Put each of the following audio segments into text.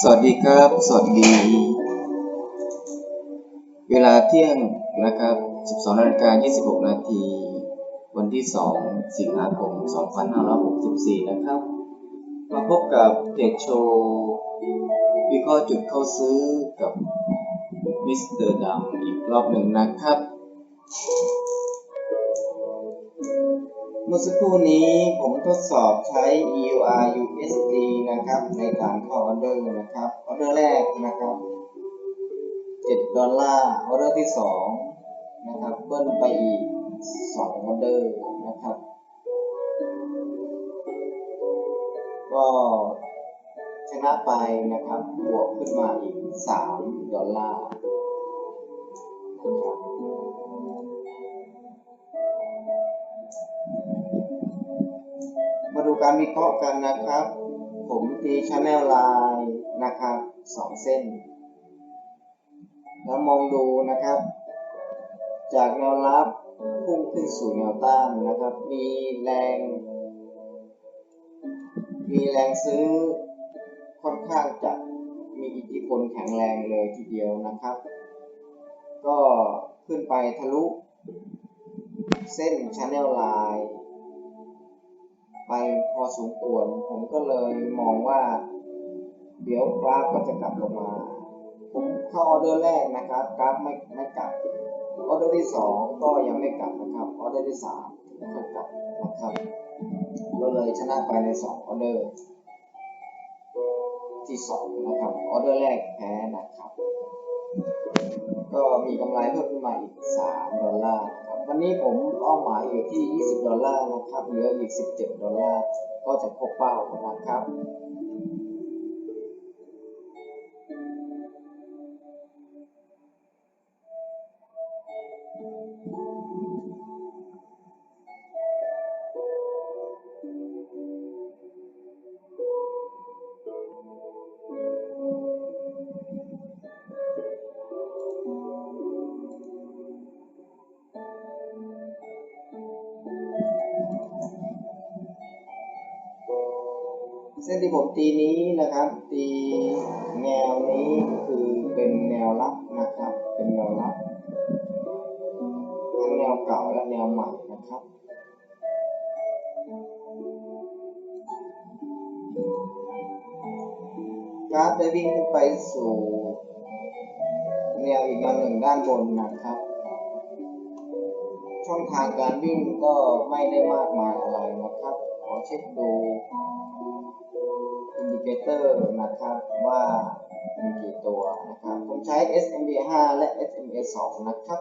สวัสดีครับ สวัสดี เวลาเที่ยงนะครับ 12นาฬิกา26 นาที วันที่ 2 สิงหาคม 2564 นะครับ มาพบกับเพจโชว์วิเคราะห์จุดเข้าซื้อกับมิสเตอร์ดัมอีกรอบหนึ่งนะครับ มื่อสักครู่นี้ผมทดสอบใช้ EUR USD นะครับ ในการเข้าออเดอร์นะครับ ออเดอร์แรกนะครับ 7 ดอลลาร์ ออเดอร์ที่ 2 นะครับ เบิ้ลไปอีก 2 ออเดอร์นะครับ ก็ชนะไปนะครับ บวกขึ้นมาอีก 3 ดอลลาร์นะครับ การวิเคราะห์กันนะครับ ผมตีชแนลไลน์นะครับสองเส้น แล้วมองดูนะครับ จากแนวรับพุ่งขึ้นสู่แนวต้านนะครับ มีแรง มีแรงซื้อค่อนข้างจะมีอิทธิพลแข็งแรงเลยทีเดียวนะครับ ก็ขึ้นไปทะลุ เส้นชแนลไลน์ อสมควร ผมก็เลยมองว่า เดี๋ยวกราฟก็จะกลับลงมา ผมเข้าออเดอร์แรกนะครับกราฟไม่ไม่กลับออเดอร์ที่สองก็ยังไม่กลับนะครับออเดอร์ที่สามถึงค่อยกลับนะครับก็เลยชนะไปในสองออเดอร์ที่สองนะครับออเดอร์แรกแพ้นะครับ ก็มีกำไรเพิ่มขึ้นมาอีก 3 ดอลลาร์นะครับวันนี้ผมเป้าหมายอยู่ที่ 20 ดอลลาร์นะครับเหลืออีก 17 ดอลลาร์ ก็จะพบเป้านะครับ ที่ผมตีนี้นะครับ ตีแนวนี้คือเป็นแนวรับนะครับ เป็นแนวรับทั้งแนวเก่าและแนวใหม่นะครับกราฟได้วิ่งขึ้นไปสู่แนวอีกแนวหนึ่งด้านบนนะครับ ช่องทางการวิ่งก็ไม่ได้มากมายอะไรนะครับ ขอเช็คดู เคเตอร์นะครับว่ามีกี่ตัวนะครับ ผมใช้ SMA 5 และ SMA 2 นะครับ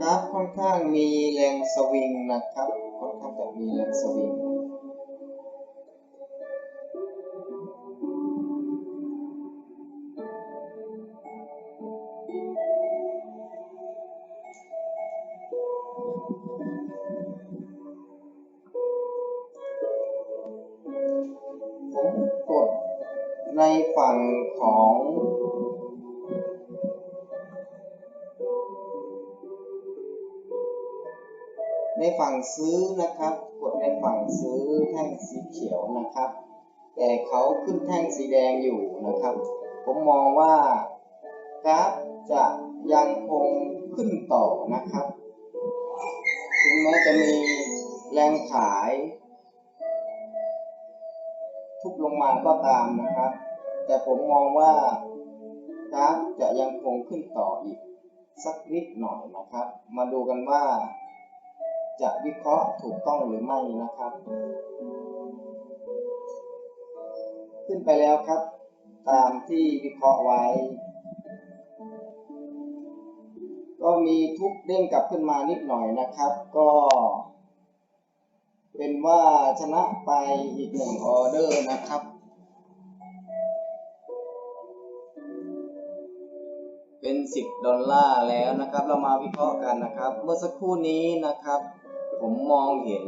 กราฟค่อนข้างมีแรงสวิงนะครับ ค่อนข้างจะมีแรงสวิง ฝั่งของในฝั่งซื้อนะครับ กดในฝั่งซื้อแท่งสีเขียวนะครับ แต่เขาขึ้นแท่งสีแดงอยู่นะครับ ผมมองว่ากราฟจะยังคงขึ้นต่อนะครับถึงแม้จะมีแรงขาย ทุบลงมาก็ตามนะครับ แต่ผมมองว่ากราฟจะยังคงขึ้นต่ออีกสักนิดหน่อยนะครับ มาดูกันว่า จะวิเคราะห์ถูกต้องหรือไม่นะครับ ขึ้นไปแล้วครับ ตามที่วิเคราะห์ไว้ ก็มีทุบเด้งกลับขึ้นมานิดหน่อยนะครับ ก็เป็นว่าชนะไปอีกหนึ่งออเดอร์นะครับ 10 ดอลลาร์แล้วนะครับ เรามาวิเคราะห์กันนะครับ เมื่อสักครู่นี้นะครับ ผมมองเห็น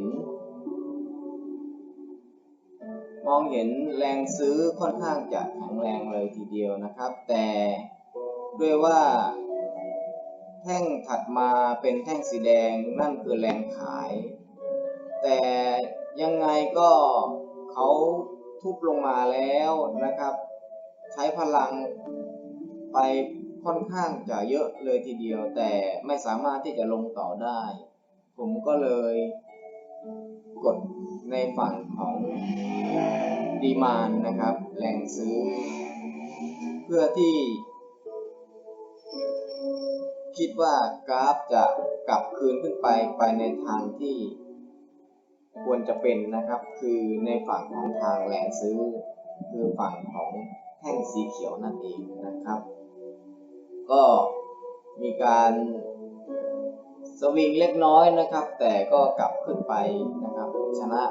มมองเห็นแรงซื้อค่อนข้างจะแข็งแรงเลยทีเดียวนะครับ แต่ด้วยว่าแท่งถัดมาเป็นแท่งสีแดงนั่นคือแรงขาย แต่ยังไงก็เขาทุบลงมาแล้วนะครับ ใช้พลังไป ค่อนข้างจะเยอะเลยทีเดียว แต่ไม่สามารถที่จะลงต่อได้ ผมก็เลยกดในฝั่งของดีมานนะครับแรงซื้อ เพื่อที่ คิดว่ากราฟจะกลับคืนขึ้นไปไปในทางที่ควรจะเป็นนะครับคือในฝั่งของทางแรงซื้อ คือฝั่งของแท่งสีเขียวนั่นเองนะครับ ก็มีการสวิงเล็กน้อยนะครับ แต่ก็กลับขึ้นไปนะครับชนะ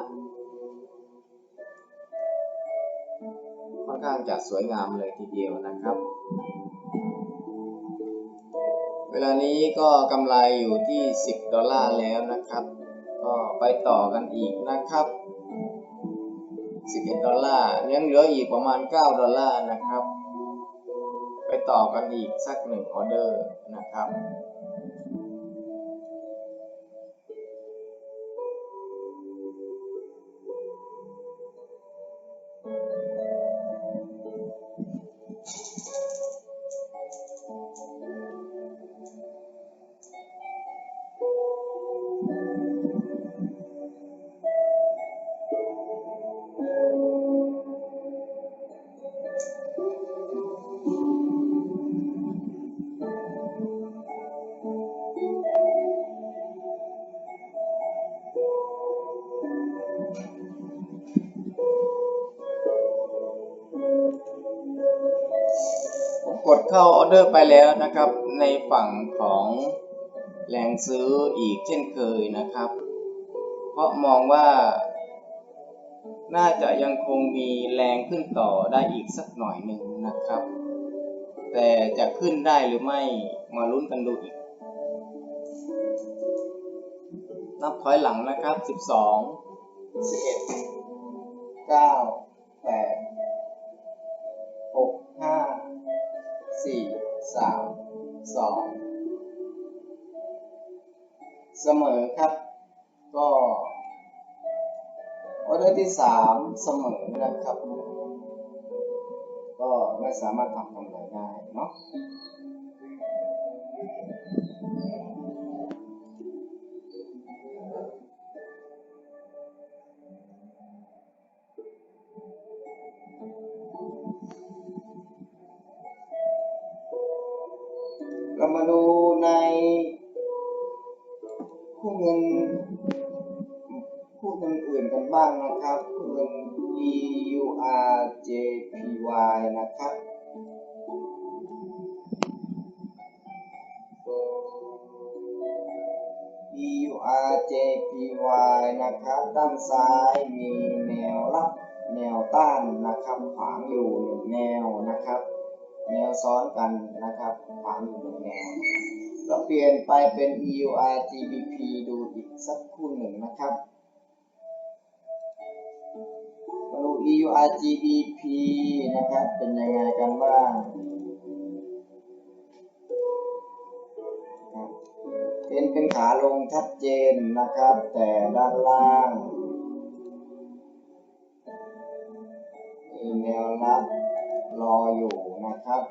ค่อนข้างจะสวยงามเลยทีเดียวนะครับ เวลานี้ก็กำไรอยู่ที่ 10 ดอลลาร์แล้วนะครับ ก็ไปต่อกันอีกนะครับ 11 ดอลลาร์ยังเหลืออีกประมาณ 9 ดอลลาร์นะครับ ต่อกันอีกสักหนึ่งออเดอร์นะครับ เข้าเดอร์ไปแล้วนะครับ ในฝั่งของแรงซื้ออีกเช่นเคยนะครับ เพราะมองว่า น่าจะยังคงมีแรงขึ้นต่อได้อีกสักหน่อยหนึ่งนะครับ แต่จะขึ้นได้หรือไม่มาลุ้นกันดูอีก นับถอยหลังนะครับ 12 11 9 8 6 5สี่ สามสองเสมอครับ ก็ออเดอร์ที่สามเสมอนะครับ ก็ไม่สามารถทำกำไรได้เนาะ เรามาดูในคู่เงินคู่เงินอื่นกันบ้างนะครับคู่เงิน EURJPY นะครับ EURJPY นะครับ ด้านซ้ายมีแนวรับแนวต้านนะครับขวางอยู่หนึ่งแนวนะครับ แนวซ้อนกันนะครับขวางอยู่หนึ่งแนวเราเปลี่ยนไปเป็น EURGBP ดูอีกสักคู่หนึ่งนะครับมาดู EURGBP นะครับ เป็นยังไงกันบ้าง เป็นเป็นขาลงชัดเจนนะครับ แต่ด้านล่างมีแนวรับ รออยู่นะครับ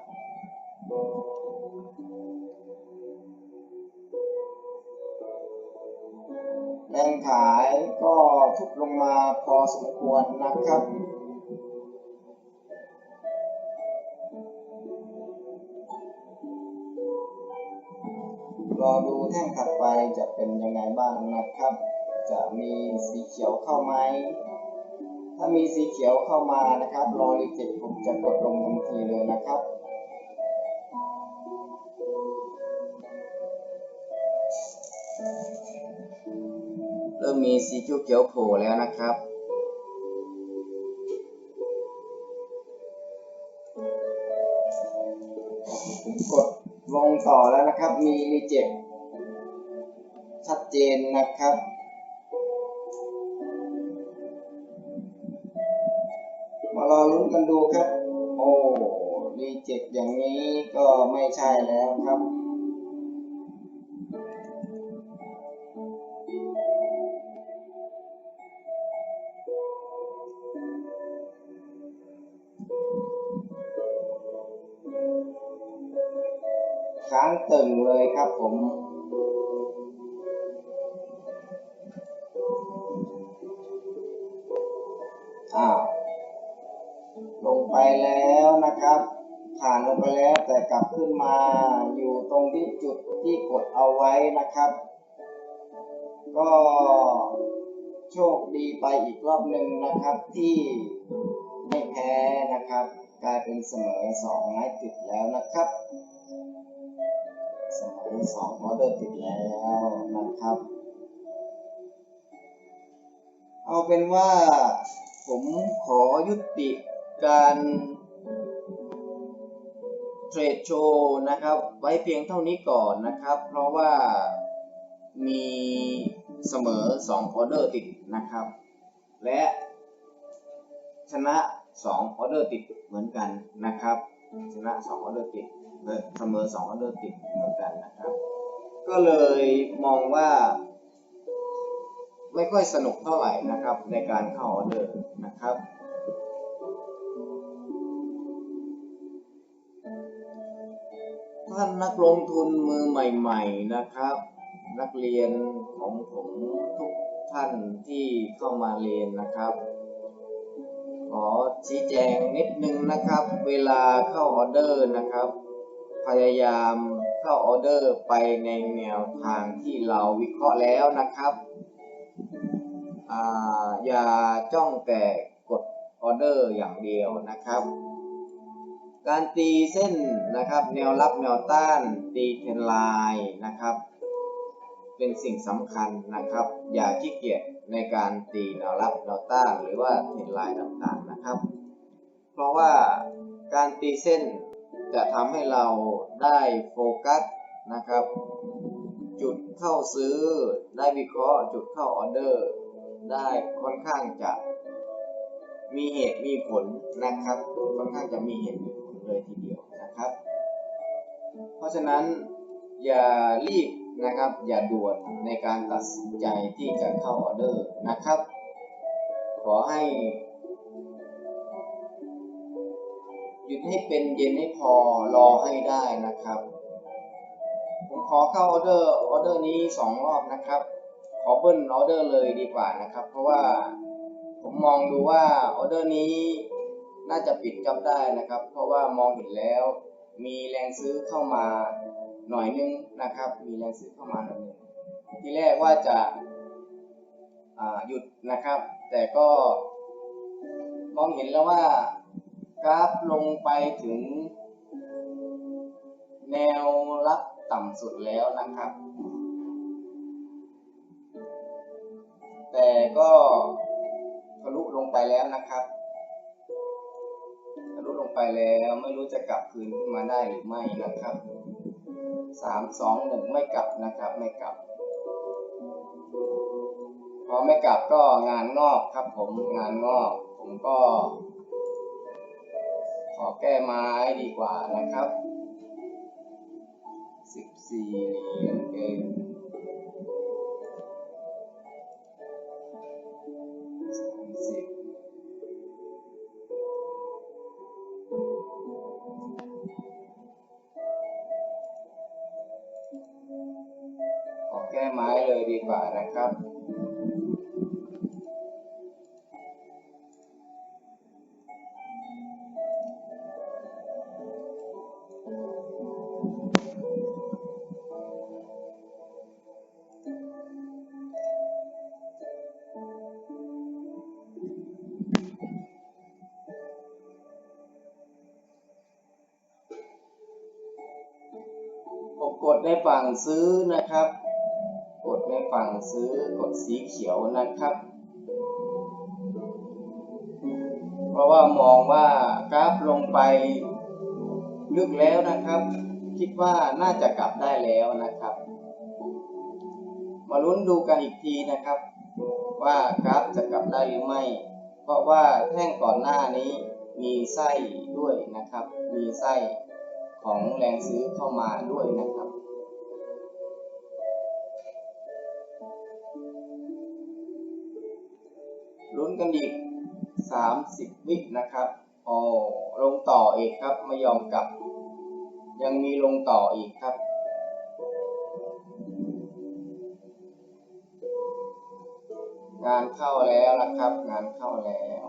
แรงขายก็ทุบลงมาพอสมควรนะครับรอดูแท่งถัดไปจะเป็นยังไงบ้างนะครับ จะมีสีเขียวเข้าไหม ถ้ามีสีเขียวเข้ามานะครับรอรีเจ็คผมจะกดลงทันทีเลยนะครับ เริ่มมีสีเขียวๆโผล่แล้วนะครับผมกดลงต่อแล้วนะครับ มีรีเจ็คชัดเจนนะครับ รอลุ้นกันดูครับ โอ้รีเจ็คอย่างนี้ก็ไม่ใช่แล้วครับค้างตึงเลยครับผม ผ่านลงไปแล้ว แต่กลับขึ้นมาอยู่ตรงที่จุดที่กดเอาไว้นะครับ ก็โชคดีไปอีกรอบหนึ่งนะครับที่ไม่แพ้นะครับ กลายเป็นเสมอสองไม้ติดแล้วนะครับเสมอสองออเดอร์ติดแล้วนะครับเอาเป็นว่าผมขอยุติการ เทรดโชว์นะครับไว้เพียงเท่านี้ก่อนนะครับ เพราะว่ามีเสมอ2ออเดอร์ติดนะครับ และชนะ2ออเดอร์ติดเหมือนกันนะครับ ชนะ2ออเดอร์ติดและเสมอ2ออเดอร์ติดเหมือนกันนะครับ ก็เลยมองว่า ไม่ค่อยสนุกเท่าไหร่นะครับในการเข้าออเดอร์นะครับ ท่านนักลงทุนมือใหม่ ๆนะครับ นักเรียนของผมทุกท่านที่เข้ามาเรียนนะครับ ขอชี้แจงนิดนึงนะครับ เวลาเข้าออเดอร์นะครับ พยายามเข้าออเดอร์ไปในแนวทางที่เราวิเคราะห์แล้วนะครับอย่าจ้องแต่กดออเดอร์อย่างเดียวนะครับ การตีเส้นนะครับ แนวรับแนวต้านตีเทรนไลน์นะครับ เป็นสิ่งสำคัญนะครับ อย่าขี้เกียจในการตีแนวรับแนวต้านหรือว่าเทรนไลน์ต่างๆนะครับ เพราะว่าการตีเส้นจะทำให้เราได้โฟกัสนะครับ จุดเข้าซื้อได้วิเคราะห์จุดเข้าออเดอร์ ได้ค่อนข้างจะมีเหตุมีผลนะครับ ค่อนข้างจะมีเหตุมีผล เลยทีเดียวนะครับ เพราะฉะนั้นอย่ารีบนะครับ อย่าด่วนในการตัดสินใจที่จะเข้าออเดอร์นะครับ ขอให้หยุดให้เป็นเย็นให้พอรอให้ได้นะครับ ผมขอเข้าออเดอร์ออเดอร์นี้สองรอบนะครับ ขอเบิ้ลออเดอร์เลยดีกว่านะครับ เพราะว่าผมมองดูว่าออเดอร์นี้ น่าจะปิดจับได้นะครับ เพราะว่ามองเห็นแล้ว มีแรงซื้อเข้ามาหน่อยนึงนะครับ มีแรงซื้อเข้ามาหน่อยนึงทีแรกว่าจะาหยุดนะครับ แต่ก็มองเห็นแล้วว่ากราฟลงไปถึง แนวรับต่ำสุดแล้วนะครับ แต่ก็ทะลุลงไปแล้วนะครับ ไปแล้วไม่รู้จะกลับคืนขึ้นมาได้หรือไม่นะครับสามสองหนึ่งไม่กลับนะครับไม่กลับ พอไม่กลับก็งานงอกครับผมงานงอก ผมก็ ขอแก้ไม้ดีกว่านะครับสิบสี่เหรียญเอง ซื้อนะครับ กดในฝั่งซื้อกดสีเขียวนะครับ เพราะว่ามองว่ากราฟลงไปลึกแล้วนะครับ คิดว่าน่าจะกลับได้แล้วนะครับ มาลุ้นดูกันอีกทีนะครับ ว่ากราฟจะกลับได้หรือไม่ เพราะว่าแท่งก่อนหน้านี้มีไส้ด้วยนะครับ มีไส้ของแรงซื้อเข้ามาด้วยนะครับ กันอีก 30 วินะครับโอ้ลงต่ออีกครับไม่ยอมกลับ ยังมีลงต่ออีกครับงานเข้าแล้วนะครับ งานเข้าแล้ว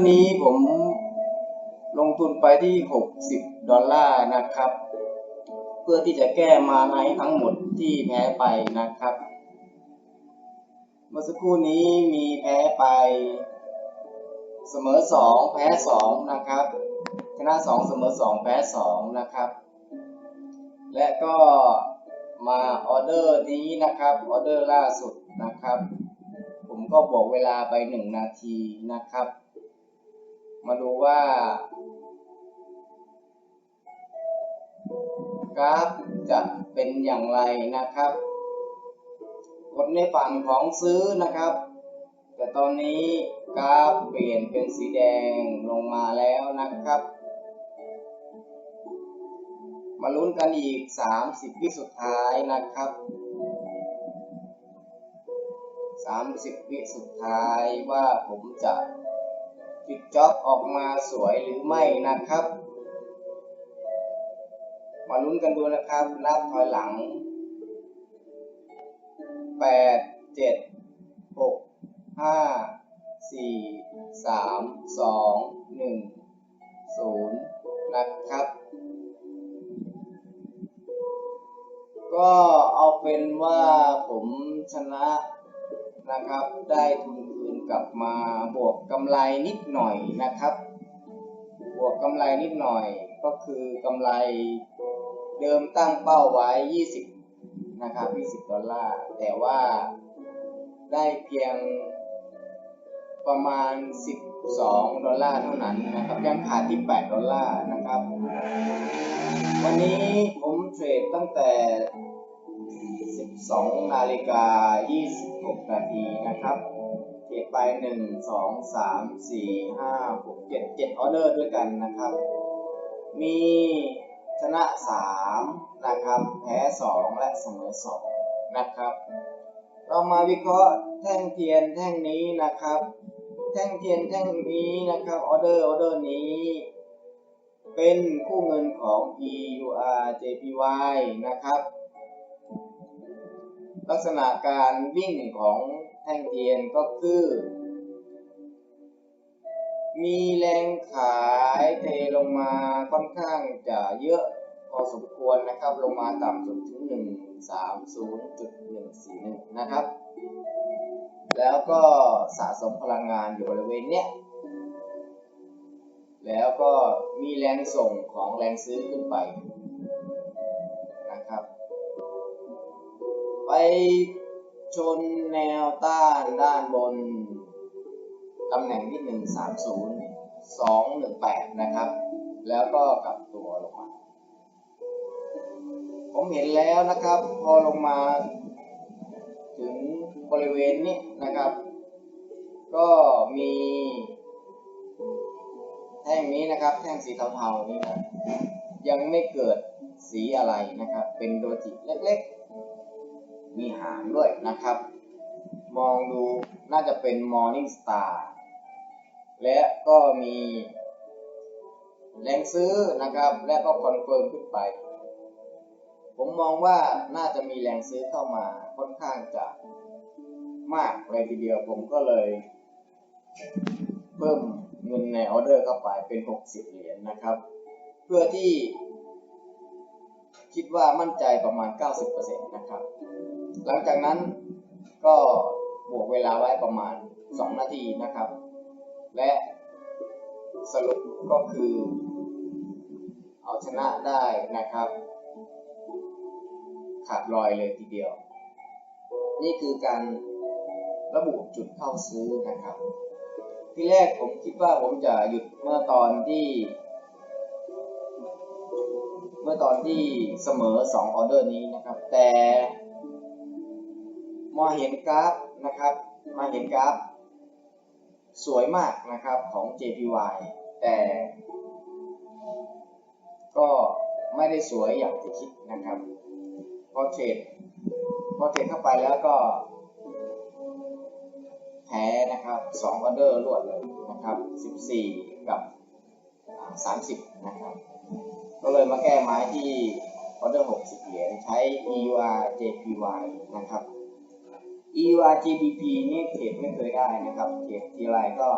ออเดอร์นี้ผมลงทุนไปที่ 60 ดอลลาร์นะครับ เพื่อที่จะแก้มาในทั้งหมดที่แพ้ไปนะครับ เมื่อสักครู่นี้มีแพ้ไป เสมอ 2 แพ้ 2 นะครับ ชนะ 2 เสมอ 2 แพ้ 2 นะครับ และก็มาออเดอร์นี้นะครับ ออเดอร์ล่าสุดนะครับ ผมก็บอกเวลาไป 1 นาทีนะครับ มาดูว่า กราฟจะเป็นอย่างไรนะครับกดในฝั่งของซื้อนะครับ แต่ตอนนี้กราฟเปลี่ยนเป็นสีแดงลงมาแล้วนะครับ มาลุ้นกันอีก 30 วิสุดท้ายนะครับ 30 วิสุดท้ายว่าผมจะ ปิดจ็อบออกมาสวยหรือไม่นะครับ มาลุ้นกันดูนะครับ นับถอยหลัง 8 7 6 5 4 3 2 1 0 นะครับ ก็เอาเป็นว่าผมชนะนะครับ ได้ทุนคืน กลับมาบวกกำไรนิดหน่อยนะครับ บวกกำไรนิดหน่อยก็คือกำไรเดิมตั้งเป้าไว้ 20 นะครับ 20 ดอลลาร์ แต่ว่าได้เพียงประมาณ 12 ดอลลาร์เท่านั้นนะครับ ยังขาดที่ 8 ดอลลาร์นะครับ วันนี้ผมเทรดตั้งแต่ 12 นาฬิกา 26 นาทีนะครับ เทรดไป1 2 3 4 5 6 7 7ออเดอร์ด้วยกันนะครับ มีชนะ3นะครับแพ้2และเสมอ2นะครับเรามาวิเคราะห์แท่งเทียนแท่งนี้นะครับ แท่งเทียนแท่งนี้นะครับออเดอร์ออเดอร์นี้ เป็นคู่เงินของ EUR JPY นะครับ ลักษณะการวิ่งของแท่งเทียนก็คือ มีแรงขายเทลงมาค่อนข้างจะเยอะพอสมควรนะครับ ลงมาต่ำสุดถึง 130.141 นะครับ แล้วก็สะสมพลังงานอยู่บริเวณเนี้ย แล้วก็มีแรงส่งของแรงซื้อขึ้นไป ไปชนแนวต้านด้านบนตำแหน่งที่ 130 218 นะครับ แล้วก็กลับตัวลงมา ผมเห็นแล้วนะครับ พอลงมาถึงบริเวณนี้นะครับ ก็มีแท่งนี้นะครับ แท่งสีเทาๆนี้นะยังไม่เกิดสีอะไรนะครับ เป็นโดจิเล็กๆ มีหางด้วยนะครับ มองดูน่าจะเป็น Morning Star และก็มีแรงซื้อนะครับ และก็คอนเฟิร์มขึ้นไป ผมมองว่าน่าจะมีแรงซื้อเข้ามาค่อนข้างจะมากเลยทีเดียวผมก็เลย เพิ่มเงินในออเดอร์เข้าไปเป็น 60 เหรียญนะครับ เพื่อที่คิดว่ามั่นใจประมาณ 90%นะครับ หลังจากนั้นก็บวกเวลาไว้ประมาณ 2 นาทีนะครับ และสรุปก็คือ เอาชนะได้นะครับ ขาดลอยเลยทีเดียว นี่คือการระบุจุดเข้าซื้อนะครับ ที่แรกผมคิดว่าผมจะหยุดเมื่อตอนที่ เมื่อตอนที่เสมอ 2 ออเดอร์นี้นะครับ แต่ มาเห็นกราฟนะครับ มาเห็นกราฟ สวยมากนะครับของ JPY แต่ก็ไม่ได้สวยอย่างที่คิดนะครับ พอเทรดพอเทรดเข้าไปแล้วก็แพ้นะครับ2ออเดอร์รวดเลยนะครับ 14 กับ 30 นะครับ ก็เลยมาแก้ไม้ที่ออเดอร์ 60 เหรียญใช้ EUR JPY นะครับ EUR GBP นี่เทรดไม่เคยได้นะครับเทรดทีไรก็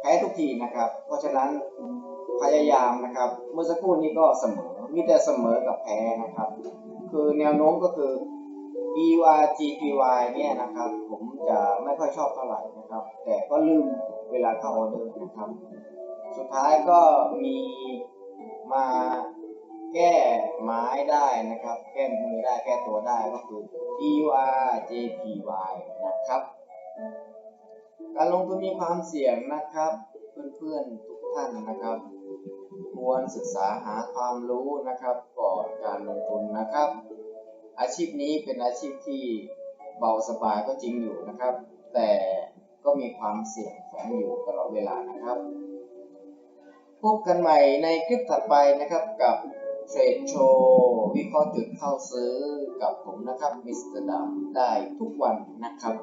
แพ้ทุกทีนะครับ เพราะฉะนั้นพยายามนะครับ เมื่อสักครู่นี้ก็เสมอ มีแต่เสมอกับแพ้นะครับ คือแนวโน้มก็คือ EUR GPY เนี่ยนะครับ ผมจะไม่ค่อยชอบเท่าไหร่นะครับ แต่ก็ลืมเวลาเข้าออเดอร์นะครับ สุดท้ายก็มีมา แก้ไม้ได้นะครับ แก้มือได้แก้ตัวได้ก็คือ EUR JPY นะครับ การลงทุนมีความเสี่ยงนะครับ เพื่อนๆทุกท่านนะครับ ควรศึกษาหาความรู้นะครับ ก่อนการลงทุนนะครับ อาชีพนี้เป็นอาชีพที่เบาสบายก็จริงอยู่นะครับ แต่ก็มีความเสี่ยงแฝงอยู่ตลอดเวลานะครับ พบกันใหม่ในคลิปถัดไปนะครับกับ เทรดโชว์วิเคราะห์จุดเข้าซื้อกับผมนะครับมิสเตอร์ดำได้ทุกวันนะครับ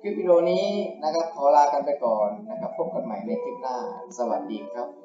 คลิปวิดีโอนี้นะครับขอลากันไปก่อนนะครับ พบกันใหม่ในคลิปหน้า สวัสดีครับ